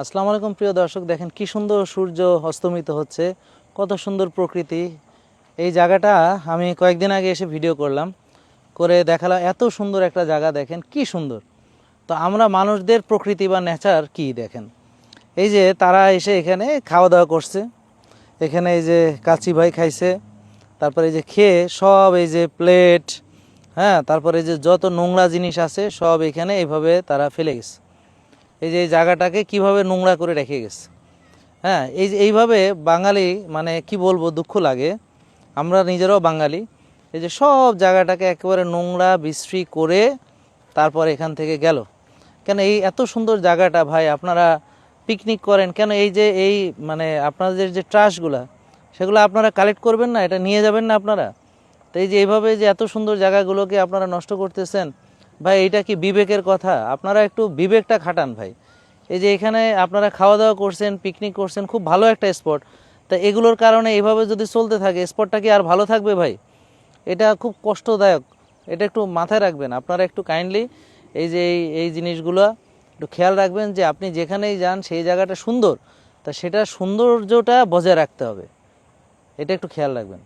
আসসালামু আলাইকুম, প্রিয় দর্শক। দেখেন কি সুন্দর সূর্য অস্তমিত হচ্ছে। কত সুন্দর প্রকৃতি। এই জায়গাটা আমি কয়েকদিন আগে এসে ভিডিও করলাম। করে দেখালাম এত সুন্দর একটা জায়গা, দেখেন কি সুন্দর। তো আমরা মানুষদের প্রকৃতি বা নেচার কি, দেখেন। এই যে তারা এসে এখানে খাওয়া দাওয়া করছে। এখানে এই যে কাচি ভাই খাইছে। তারপরে এই যে খেয়ে সব এই যে প্লেট হ্যাঁ তারপরে যে যত নোংরা জিনিস আছে, সব এখানে এইভাবে তারা ফেলে গেছে। এই যে এই জায়গাটাকে কীভাবে নোংরা করে রেখে গেছে। হ্যাঁ এই যে এইভাবে বাঙালি মানে কি বলব, দুঃখ লাগে। আমরা নিজেরাও বাঙালি। এই যে সব জায়গাটাকে একেবারে নোংরা, বিশ্রী করে তারপর এখান থেকে গেল। কেন এই এত সুন্দর জায়গাটা ভাই, আপনারা পিকনিক করেন, কেন এই যে এই মানে আপনাদের যে ট্রাশগুলা সেগুলো আপনারা কালেক্ট করবেন না? এটা নিয়ে যাবেন না আপনারা? তো এই যে এইভাবে যে এত সুন্দর জায়গাগুলোকে আপনারা নষ্ট করতেছেন, ভাই এটা কি বিবেকের কথা? আপনারা একটু বিবেকটা খাটান ভাই। এই যে এখানে আপনারা খাওয়া দাওয়া করছেন পিকনিক করছেন, খুব ভালো একটা স্পট তা এগুলোর কারণে এইভাবে যদি চলতে থাকে স্পটটা কি আর ভালো থাকবে ভাই? এটা খুব কষ্টদায়ক। এটা একটু মাথায় রাখবেন। আপনারা একটু কাইন্ডলি এই যে এই এই জিনিসগুলো একটু খেয়াল রাখবেন যে আপনি যেখানেই যান, সেই জায়গাটা সুন্দর। তা সেটা সৌন্দর্যটা বজায় রাখতে হবে। এটা একটু খেয়াল রাখবেন।